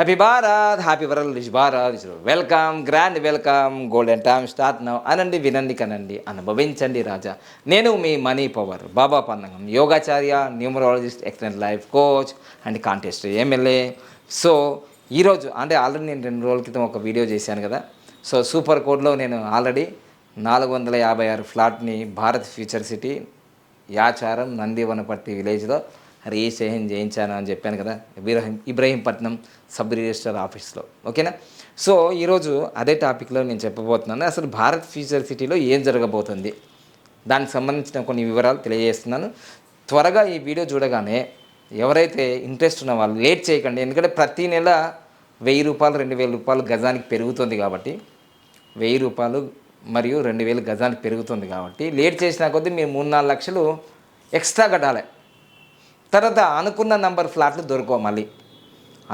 Happy Bharat happy world rich Bharat welcome grand welcome golden time start now అనండి వినండి కనండి అనుభవించండి రాజా నేను మీ money power Baba Pannangam యోగాచార్య numerologist excellent life coach and contest MLA so ఈరోజు అంటే ఆల్రెడీ నేను రెండు రోజుల క్రితం ఒక వీడియో చేశాను కదా. సో సూపర్ కోడ్లో నేను ఆల్రెడీ నాలుగు వందల యాభై ఆరు ఫ్లాట్ని భారత్ ఫ్యూచర్ సిటీ యాచారం నందివనపర్తి విలేజ్లో రిజిస్ట్రేషన్ చేయించాను అని చెప్పాను కదా ఇబ్రాహిం ఇబ్రహీంపట్నం సబ్ రిజిస్టర్ ఆఫీస్లో. ఓకేనా? సో ఈరోజు అదే టాపిక్లో నేను చెప్పబోతున్నాను. అసలు భారత్ ఫ్యూచర్ సిటీలో ఏం జరగబోతుంది? దానికి సంబంధించిన కొన్ని వివరాలు తెలియజేస్తున్నాను. త్వరగా ఈ వీడియో చూడగానే ఎవరైతే ఇంట్రెస్ట్ ఉన్న వాళ్ళు లేట్ చేయకండి. ఎందుకంటే ప్రతి నెల వెయ్యి రూపాయలు రెండు వేల రూపాయలు గజానికి పెరుగుతుంది కాబట్టి వెయ్యి రూపాయలు మరియు రెండు వేలు గజానికి పెరుగుతుంది కాబట్టి లేట్ చేసిన కొద్దీ మీరు మూడు నాలుగు లక్షలు ఎక్స్ట్రా కట్టాలి. తర్వాత అనుకున్న నంబర్ ఫ్లాట్లు దొరకవు మళ్ళీ.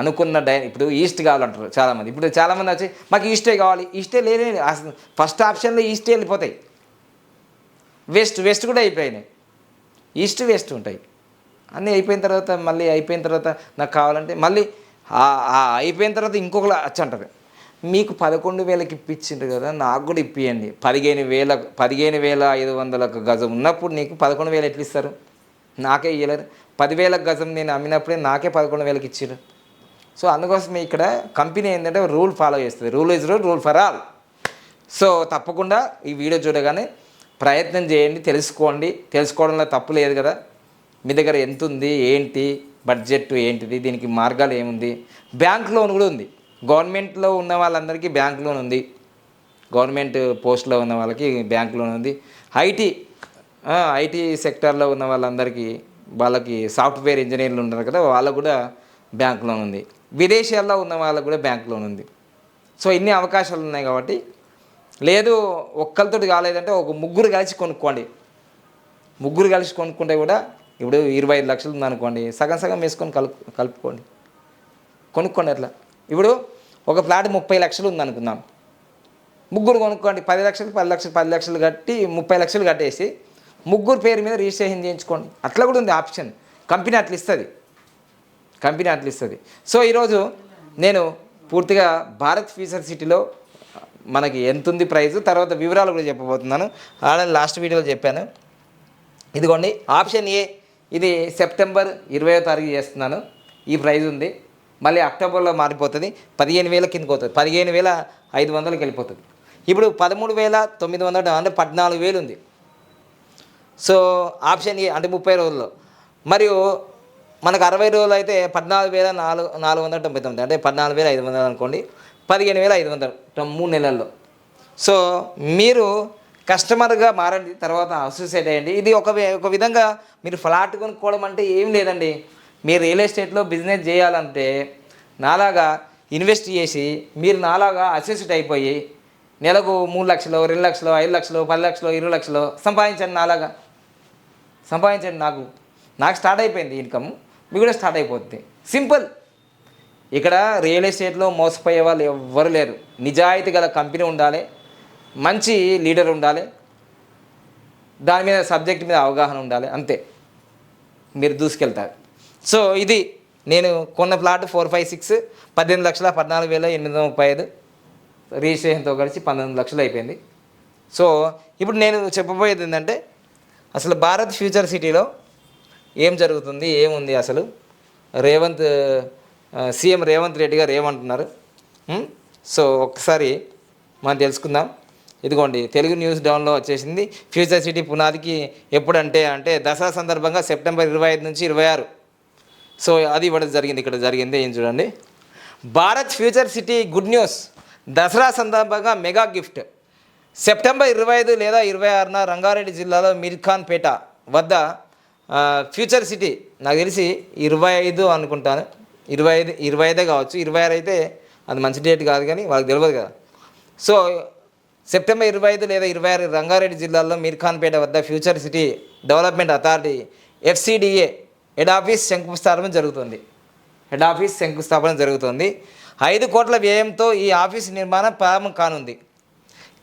అనుకున్న డై ఇప్పుడు ఈస్ట్ కావాలంటారు చాలామంది. ఇప్పుడు చాలామంది వచ్చి మాకు ఈస్టే కావాలి ఈస్టే లేనే అసలు ఫస్ట్ ఆప్షన్లో ఈస్టే వెళ్ళిపోతాయి. వెస్ట్ వెస్ట్ కూడా అయిపోయినాయి. ఈస్ట్ వెస్ట్ ఉంటాయి. అన్నీ అయిపోయిన తర్వాత మళ్ళీ అయిపోయిన తర్వాత నాకు కావాలంటే మళ్ళీ అయిపోయిన తర్వాత ఇంకొకలా వచ్చి అంటారు. మీకు పదకొండు వేలకి ఇప్పించిండ్రు కదా నాకు కూడా ఇప్పియండి. పదిహేను వేల పదిహేను వేల ఐదు వందలకు గజం ఉన్నప్పుడు నీకు పదకొండు వేలు ఎట్లా ఇస్తారు? నాకే ఇవ్వలేదు పదివేల గజం నేను అమ్మినప్పుడే నాకే పదకొండు వేలకి ఇచ్చారు సో అందుకోసం ఇక్కడ కంపెనీ ఏంటంటే రూల్ ఫాలో చేస్తుంది. Rule is rule rule for all. So తప్పకుండా ఈ వీడియో చూడగానే ప్రయత్నం చేయండి తెలుసుకోండి. తెలుసుకోవడంలో తప్పు లేదు కదా. మీ దగ్గర ఎంత ఉంది ఏంటి బడ్జెట్ ఏంటిది దీనికి మార్గాలు ఏముంది? బ్యాంక్ లోన్ కూడా ఉంది. గవర్నమెంట్లో ఉన్న వాళ్ళందరికీ బ్యాంక్ లోన్ ఉంది. గవర్నమెంట్ పోస్ట్లో ఉన్న వాళ్ళకి బ్యాంక్ లోన్ ఉంది. ఐటీ ఐటీ సెక్టార్లో ఉన్న వాళ్ళందరికీ వాళ్ళకి సాఫ్ట్వేర్ ఇంజనీర్లు ఉన్నారు కదా వాళ్ళకు కూడా బ్యాంక్ లోన్ ఉంది. విదేశాల్లో ఉన్న వాళ్ళకు కూడా బ్యాంక్ లోన్ ఉంది. సో ఇన్ని అవకాశాలు ఉన్నాయి కాబట్టి లేదు ఒక్కరితో కాలేదంటే ఒక ముగ్గురు కలిసి కొనుక్కోండి. ముగ్గురు కలిసి కొనుక్కుంటే కూడా ఇప్పుడు ఇరవై ఐదు లక్షలు ఉందనుకోండి సగం సగం వేసుకొని కలుపు కలుపుకోండి. కొనుక్కోండి అట్లా. ఇప్పుడు ఒక ఫ్లాట్ ముప్పై లక్షలు ఉందనుకుందాం ముగ్గురు కొనుక్కోండి పది లక్షలు పది లక్షలు పది లక్షలు కట్టి ముప్పై లక్షలు కట్టేసి ముగ్గురు పేరు మీద రిజిస్ట్రేషన్ చేయించుకోండి. అట్లా కూడా ఉంది ఆప్షన్. కంపెనీ అట్లా ఇస్తుంది. కంపెనీ అట్లా ఇస్తుంది. సో ఈరోజు నేను పూర్తిగా భారత్ ఫ్యూచర్ సిటీలో మనకి ఎంత ఉంది ప్రైస్ తర్వాత వివరాలు కూడా చెప్పబోతున్నాను. ఆల్రెడీ లాస్ట్ వీడియోలో చెప్పాను. ఇదిగోండి ఆప్షన్ ఏ ఇది సెప్టెంబర్ ఇరవయో తారీఖు చేస్తున్నాను. ఈ ప్రైజ్ ఉంది. మళ్ళీ అక్టోబర్లో మారిపోతుంది. పదిహేను వేల కిందకి పోతుంది. పదిహేను వేల ఐదు వందలకి వెళ్ళిపోతుంది. ఇప్పుడు పదమూడు వేల తొమ్మిది వందల అంటే పద్నాలుగు వేలు ఉంది. సో ఆప్షన్ ఏ అంటే ముప్పై రోజుల్లో. మరియు మనకు అరవై రోజులు అయితే పద్నాలుగు వేల నాలుగు నాలుగు వందల తొంభై తొమ్మిది అంటే పద్నాలుగు వేల ఐదు వందలు అనుకోండి. పదిహేను వేల ఐదు వందలు మూడు నెలల్లో. సో మీరు కస్టమర్గా మారండి తర్వాత అసోసియేట్ అయ్యండి. ఇది ఒక ఒక విధంగా మీరు ఫ్లాట్ కొనుక్కోవడం అంటే ఏం లేదండి. మీరు రియల్ ఎస్టేట్లో బిజినెస్ చేయాలంటే నాలాగా ఇన్వెస్ట్ చేసి మీరు నాలాగా అసోసియేట్ అయిపోయి నెలకు మూడు లక్షలు రెండు లక్షలు ఐదు లక్షలు పది లక్షలు ఇరవై లక్షలు సంపాదించండి నాలాగా. సంపాదించండి నాకు. నాకు స్టార్ట్ అయిపోయింది ఇన్కమ్ మీకు కూడా స్టార్ట్ అయిపోతుంది సింపుల్ ఇక్కడ రియల్ ఎస్టేట్లో మోసపోయే వాళ్ళు ఎవ్వరు లేరు. నిజాయితీ గల కంపెనీ ఉండాలి. మంచి లీడర్ ఉండాలి. దాని మీద సబ్జెక్ట్ మీద అవగాహన ఉండాలి. అంతే. మీరు దూసుకెళ్తారు. సో ఇది నేను కొన్న ప్లాట్ ఫోర్ ఫైవ్ సిక్స్ పద్దెనిమిది లక్షల పద్నాలుగు వేల ఎనిమిది వందల ముప్పై ఐదు. రిజిస్ట్రేషన్తో కలిసి పంతొమ్మిది లక్షలు అయిపోయింది. సో ఇప్పుడు నేను చెప్పబోయేది ఏంటంటే అసలు భారత్ ఫ్యూచర్ సిటీలో ఏం జరుగుతుంది ఏముంది అసలు? రేవంత్ సీఎం రేవంత్ రెడ్డి గారు ఏమంటున్నారు? సో ఒకసారి మనం తెలుసుకుందాం. ఇదిగోండి తెలుగు న్యూస్ డౌన్లో వచ్చేసింది. ఫ్యూచర్ సిటీ పునాదికి ఎప్పుడంటే అంటే దసరా సందర్భంగా సెప్టెంబర్ ఇరవై ఐదు నుంచి ఇరవై ఆరు. సో అది ఇవ్వడం జరిగింది ఇక్కడ జరిగింది ఏం చూడండి. Bharat future city good news. Dasara సందర్భంగా మెగా గిఫ్ట్. సెప్టెంబర్ ఇరవై ఐదు లేదా ఇరవై ఆరున రంగారెడ్డి జిల్లాలో మీర్ఖాన్ పేట వద్ద ఫ్యూచర్ సిటీ నాకు తెలిసి ఇరవై ఐదు అనుకుంటాను. ఇరవై ఐదు ఇరవై ఐదే కావచ్చు. ఇరవై ఆరు అయితే అది మంచి డేట్ కాదు కానీ వాళ్ళకి తెలియదు కదా. సో సెప్టెంబర్ ఇరవై ఐదు లేదా ఇరవై ఆరు రంగారెడ్డి జిల్లాలో మీర్ఖాన్పేట వద్ద future city development authority FCDA head office శంకుస్థాపన జరుగుతుంది. హెడ్ ఆఫీస్ శంకుస్థాపన జరుగుతుంది. ఐదు కోట్ల వ్యయంతో ఈ ఆఫీస్ నిర్మాణం ప్రారంభం కానుంది.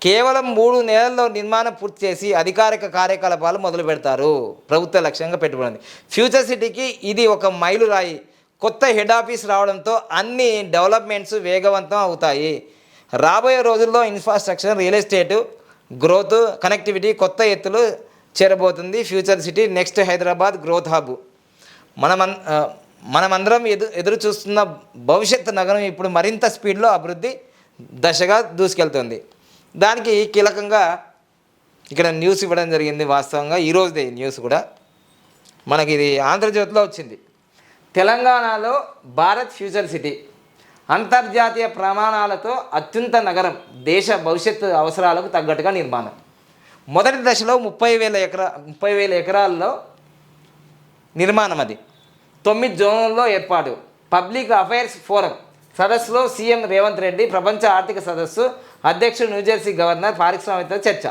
కేవలం మూడు నెలల్లో నిర్మాణం పూర్తి చేసి అధికారిక కార్యకలాపాలు మొదలు పెడతారు. ప్రభుత్వ లక్ష్యంగా పెట్టుబడింది ఫ్యూచర్ సిటీకి ఇది ఒక మైలురాయి కొత్త హెడ్ ఆఫీస్ రావడంతో అన్ని డెవలప్మెంట్స్ వేగవంతం అవుతాయి. రాబోయే రోజుల్లో infrastructure real estate growth connectivity కొత్త ఎత్తులు చేరబోతుంది. Future city next Hyderabad growth hub. మనమన్ మనమందరం ఎదు ఎదురు చూస్తున్న భవిష్యత్ నగరం ఇప్పుడు మరింత స్పీడ్లో అభివృద్ధి దశగా దూసుకెళ్తుంది. దానికి కీలకంగా ఇక్కడ న్యూస్ ఇవ్వడం జరిగింది వాస్తవంగా. ఈరోజుదే న్యూస్ కూడా. మనకి ఇది ఆంధ్రజ్యోతిలో వచ్చింది. తెలంగాణలో భారత్ ఫ్యూచర్ సిటీ అంతర్జాతీయ ప్రమాణాలతో అత్యంత నగరం దేశ భవిష్యత్తు అవసరాలకు తగ్గట్టుగా నిర్మాణం. మొదటి దశలో ముప్పై వేల ఎకరా ముప్పై వేల ఎకరాల్లో నిర్మాణం అది. తొమ్మిది జోన్లలో ఏర్పాటు. Public affairs forum. సదస్సులో సీఎం రేవంత్ రెడ్డి ప్రపంచ ఆర్థిక సదస్సు అధ్యక్షుడు న్యూజెర్సీ గవర్నర్ పారిశ్రామిక చర్చ.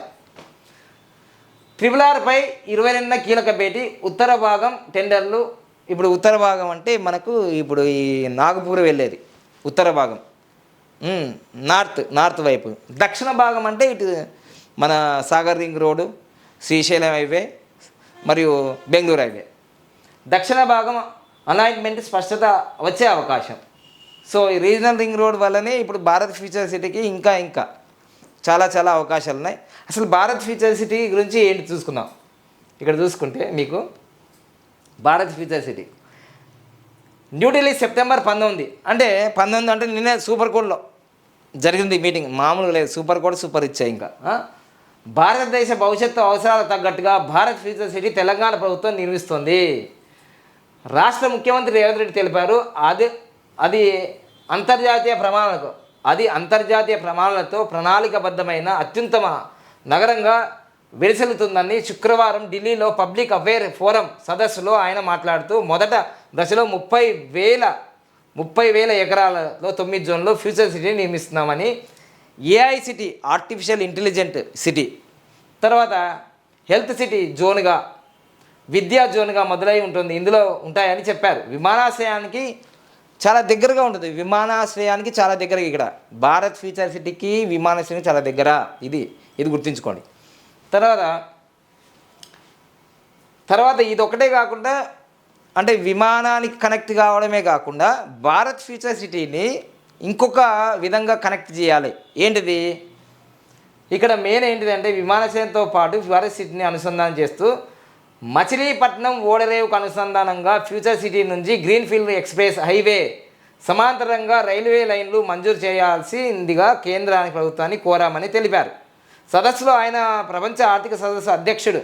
ట్రిపుల్ ఆర్పై ఇరవై రెండున కీలక భేటీ ఉత్తర భాగం టెండర్లు. ఇప్పుడు ఉత్తర భాగం అంటే మనకు ఇప్పుడు ఈ నాగపూర్ వెళ్ళేది ఉత్తర భాగం. నార్త్ నార్త్ వైపు. దక్షిణ భాగం అంటే ఇటు మన Sagar ring road Srisailam highway మరియు బెంగళూరు హైవే. దక్షిణ భాగం అనాయింట్మెంట్ స్పష్టత వచ్చే అవకాశం. సో ఈ రీజనల్ రింగ్ రోడ్ వల్లనే ఇప్పుడు భారత్ ఫ్యూచర్ సిటీకి ఇంకా ఇంకా చాలా చాలా అవకాశాలు ఉన్నాయి. అసలు భారత్ ఫ్యూచర్ సిటీ గురించి ఏంటి చూసుకుందాం. ఇక్కడ చూసుకుంటే మీకు Bharat future city. New Delhi September పంతొమ్మిది. అంటే పంతొమ్మిది అంటే నిన్నే సూపర్ కోడ్లో జరిగింది మీటింగ్. మామూలుగా లేదు. సూపర్ కోడ్ సూపర్ ఇచ్చాయి ఇంకా. భారతదేశ భవిష్యత్తు అవసరాలకు తగ్గట్టుగా భారత్ ఫ్యూచర్ సిటీ తెలంగాణ ప్రభుత్వం నిర్మిస్తుంది. రాష్ట్ర ముఖ్యమంత్రి రేవంత్ రెడ్డి తెలిపారు. అది అది అంతర్జాతీయ ప్రమాణాలకు అది అంతర్జాతీయ ప్రమాణాలతో ప్రణాళికబద్ధమైన అత్యుత్తమ నగరంగా విరసిల్లుతుందని శుక్రవారం ఢిల్లీలో పబ్లిక్ అవేర్ ఫోరం సదస్సులో ఆయన మాట్లాడుతూ మొదట దశలో ముప్పై వేల ముప్పై వేల ఎకరాలలో తొమ్మిది జోన్లో future city నిర్మిస్తున్నామని AI city artificial intelligent city తర్వాత హెల్త్ సిటీ జోన్గా విద్యా జోన్గా మొదలై ఉంటుంది ఇందులో ఉంటాయని చెప్పారు. విమానాశ్రయానికి చాలా దగ్గరగా ఉంటుంది. విమానాశ్రయానికి చాలా దగ్గర ఇక్కడ. భారత్ ఫ్యూచర్ సిటీకి విమానాశ్రయం చాలా దగ్గర. ఇది ఇది గుర్తుంచుకోండి. తర్వాత తర్వాత ఇది ఒకటే కాకుండా అంటే విమానానికి కనెక్ట్ కావడమే కాకుండా భారత్ ఫ్యూచర్ సిటీని ఇంకొక విధంగా కనెక్ట్ చేయాలి. ఏంటిది? ఇక్కడ మెయిన్ ఏంటిదంటే విమానాశ్రయంతో పాటు భారత్ సిటీని అనుసంధానం చేస్తూ మచిలీపట్నం ఓడరేవుకు అనుసంధానంగా ఫ్యూచర్ సిటీ నుంచి గ్రీన్ఫీల్డ్ ఎక్స్ప్రెస్ హైవే సమాంతరంగా రైల్వే లైన్లు మంజూరు చేయాల్సిందిగా కేంద్రానికి ప్రభుత్వాన్ని కోరామని తెలిపారు. సదస్సులో ఆయన ప్రపంచ ఆర్థిక సదస్సు అధ్యక్షుడు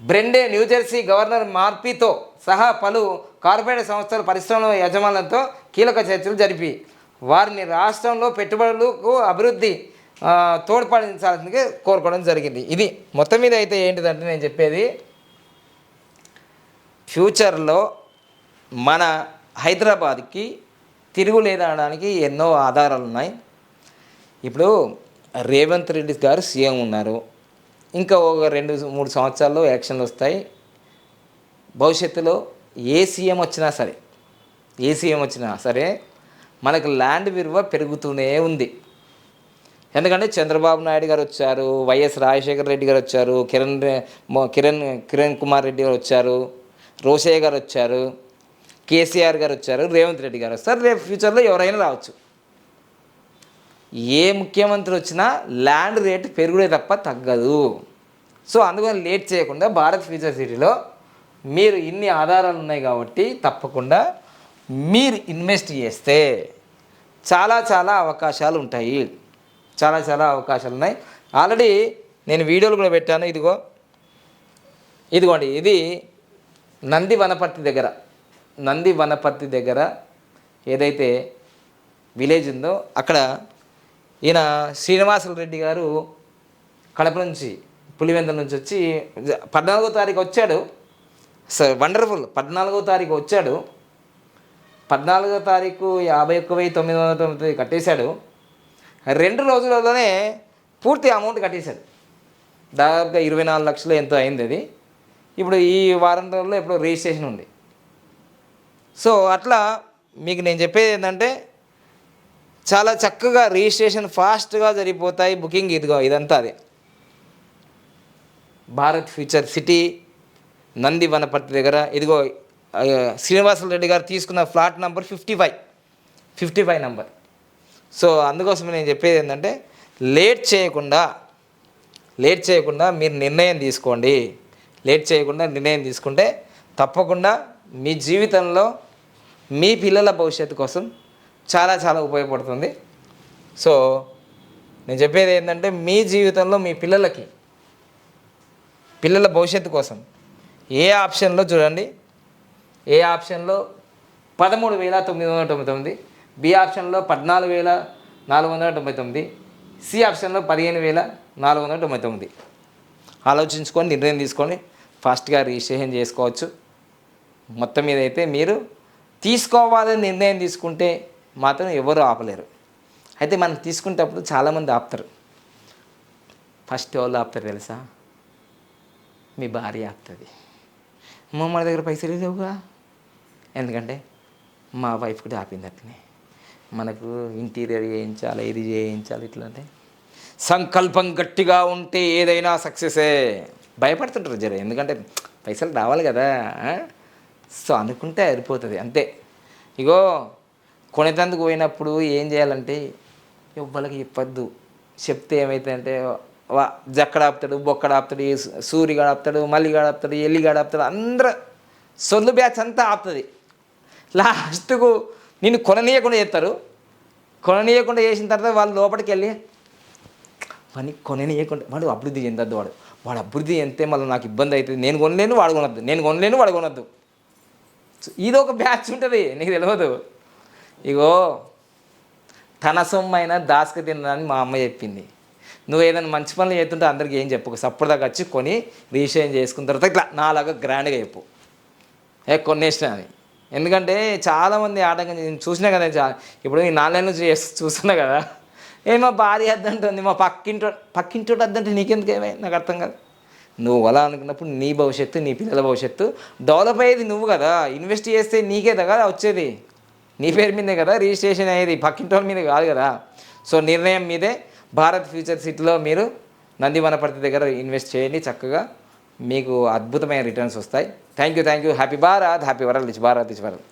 బ్రెండే న్యూజెర్సీ గవర్నర్ మార్పీతో సహా పలు కార్పొరేట్ సంస్థల పరిశ్రమల యజమానులతో కీలక చర్చలు జరిపి వారిని రాష్ట్రంలో పెట్టుబడులకు అభివృద్ధి తోడ్పడించాల్సిందిగా కోరుకోవడం జరిగింది. ఇది మొత్తం మీద అయితే ఏంటిదంటే నేను చెప్పేది ఫ్యూచర్లో మన హైదరాబాద్కి తిరుగులేదనడానికి ఎన్నో ఆధారాలు ఉన్నాయి. ఇప్పుడు రేవంత్ రెడ్డి గారు సీఎం ఉన్నారు. ఇంకా ఒక రెండు మూడు సంవత్సరాల్లో ఎలక్షన్లు వస్తాయి. భవిష్యత్తులో ఏ సీఎం వచ్చినా సరే ఏ సీఎం వచ్చినా సరే మనకు ల్యాండ్ విలువ పెరుగుతూనే ఉంది. ఎందుకంటే చంద్రబాబు నాయుడు గారు వచ్చారు వైఎస్ రాజశేఖర రెడ్డి గారు వచ్చారు కిరణ్ కిరణ్ కిరణ్ కుమార్ రెడ్డి గారు వచ్చారు రోషయ్య గారు వచ్చారు కేసీఆర్ గారు వచ్చారు రేవంత్ రెడ్డి గారు వస్తారు. రేపు ఫ్యూచర్లో ఎవరైనా రావచ్చు. ఏ ముఖ్యమంత్రి వచ్చినా ల్యాండ్ రేట్ పెరుగుడే తప్ప తగ్గదు. సో అందుకని లేట్ చేయకుండా భారత్ ఫ్యూచర్ సిటీలో మీరు ఇన్ని ఆధారాలు ఉన్నాయి కాబట్టి తప్పకుండా మీరు ఇన్వెస్ట్ చేస్తే చాలా చాలా అవకాశాలు ఉంటాయి. చాలా చాలా అవకాశాలు ఉన్నాయి. ఆల్రెడీ నేను వీడియోలు కూడా పెట్టాను. ఇదిగో. ఇదిగోండి. ఇది నంది వనపర్తి దగ్గర. నంది వనపర్తి దగ్గర ఏదైతే విలేజ్ ఉందో అక్కడ ఈయన శ్రీనివాసులు రెడ్డి గారు కడప నుంచి పులివెందుల నుంచి వచ్చి పద్నాలుగో తారీఖు వచ్చాడు. సార్ వండర్ఫుల్ పద్నాలుగో తారీఖు వచ్చాడు. పద్నాలుగో తారీఖు యాభై ఒక్క వెయ్యి తొమ్మిది వందల తొమ్మిది కట్టేశాడు. రెండు రోజులలోనే పూర్తి అమౌంట్ కట్టేశాడు. దాదాపుగా ఇరవై నాలుగు లక్షలు ఎంతో అయింది అది. ఇప్పుడు ఈ వారం రోజుల్లో ఇప్పుడు రిజిస్ట్రేషన్ ఉంది. సో అట్లా మీకు నేను చెప్పేది ఏంటంటే చాలా చక్కగా రిజిస్ట్రేషన్ ఫాస్ట్గా జరిగిపోతాయి బుకింగ్ ఇదిగో ఇదంతా అది. భారత్ ఫ్యూచర్ సిటీ నంది వనపర్తి దగ్గర ఇదిగో శ్రీనివాసరెడ్డి రెడ్డి గారు తీసుకున్న flat number fifty five. Fifty five number. So అందుకోసం నేను చెప్పేది ఏంటంటే లేట్ చేయకుండా లేట్ చేయకుండా మీరు నిర్ణయం తీసుకోండి. లేట్ చేయకుండా నిర్ణయం తీసుకుంటే తప్పకుండా మీ జీవితంలో మీ పిల్లల భవిష్యత్తు కోసం చాలా చాలా ఉపయోగపడుతుంది. సో నేను చెప్పేది ఏంటంటే మీ జీవితంలో మీ పిల్లలకి పిల్లల భవిష్యత్తు కోసం ఏ ఆప్షన్లో చూడండి. ఏ ఆప్షన్లో? పదమూడు వేల తొమ్మిది వందల తొమ్మిది తొమ్మిది. బి ఆప్షన్లో పద్నాలుగు వేల నాలుగు వందల తొంభై తొమ్మిది సి ఆప్షన్లో పదిహేను వేల నాలుగు వందల తొంభై తొమ్మిది. ఆలోచించుకొని నిర్ణయం తీసుకొని ఫాస్ట్గా రిజిస్ట్రేషన్ చేసుకోవచ్చు. మొత్తం మీద అయితే మీరు తీసుకోవాలని నిర్ణయం తీసుకుంటే మాత్రం ఎవరు ఆపలేరు. అయితే మనం తీసుకునేటప్పుడు చాలామంది ఆపుతారు. ఫస్ట్ ఎవరు ఆపుతారు తెలుసా? మీ భార్య ఆపుతుంది. అమ్మ దగ్గర పైసలు లేవుగా? ఎందుకంటే మా వైఫ్ కూడా ఆపింది అట్లనే. మనకు ఇంటీరియర్ చేయించాలి ఇది చేయించాలి ఇట్లా అంటే సంకల్పం గట్టిగా ఉంటే ఏదైనా సక్సెసే. భయపడుతుంటారు జర ఎందుకంటే పైసలు రావాలి కదా సో అనుకుంటే అయిపోతుంది అంతే. ఇగో కొనేటందుకు పోయినప్పుడు ఏం చేయాలంటే ఎవ్వరికి చెప్పద్దు. చెప్తే ఏమైతుందంటే వా జక్కడ ఆపుతాడు బొక్కడ ఆపుతాడు ఈ సూరిగాడు ఆపుతాడు మల్లిగాడు ఆపుతాడు ఎల్లిగాడు ఆపుతాడు అందరూ సొల్లు బ్యాచ్ అంతా ఆపుతుంది. లాస్ట్కు నిన్ను కొననీయకుండా చేస్తారు. కొననీయకుండా చేసిన తర్వాత వాళ్ళు లోపలికి వెళ్ళి వాడిని కొననీయకుండా వాడు అభివృద్ధి చెందద్దు వాడు. వాడు అభివృద్ధి చెందితే మళ్ళీ నాకు ఇబ్బంది అవుతుంది. నేను కొనలేను వాడు కొనద్దు. నేను కొనలేను వాడు కొనద్దు. ఇది ఒక బ్యాచ్ ఉంటుంది. నీకు తెలియదు ఇగో తన సొమ్మైన దాసుకు తినదని మా అమ్మ చెప్పింది. నువ్వు ఏదైనా మంచి పనులు చేస్తుంటే అందరికి ఏం చెప్పు. సప్పుడుదాకా వచ్చి కొని రిజిస్ట్రేషన్ చేసుకున్న తర్వాత ఇట్లా నాలాగా గ్రాండ్గా చెప్పు. ఏ కొన్నేసిన అని. ఎందుకంటే చాలామంది ఆటంకం నేను చూసినా కదా చా ఇప్పుడు ఈ నాలుగేళ్ళ నుంచి చూస్తున్నా కదా. ఏ మా భార్య అద్దంటుంది మా పక్కింటో పక్కింటోటి అద్దంటే నీకెందుకు ఏమై నాకు అర్థం కాదు. నువ్వు అలా అనుకున్నప్పుడు నీ భవిష్యత్తు నీ పిల్లల భవిష్యత్తు డెవలప్ అయ్యేది నువ్వు కదా. ఇన్వెస్ట్ చేస్తే నీకే కదా వచ్చేది. నీ పేరు మీదే కదా రిజిస్ట్రేషన్ అయ్యేది పక్కింటోళ్ళ మీద కాదు కదా. సో నిర్ణయం మీదే. భారత్ ఫ్యూచర్ సిటీలో మీరు నంది వనపర్తి దగ్గర ఇన్వెస్ట్ చేయండి చక్కగా. మీకు అద్భుతమైన రిటర్న్స్ వస్తాయి. Thank you thank you happy Bharat happy world each Bharat each world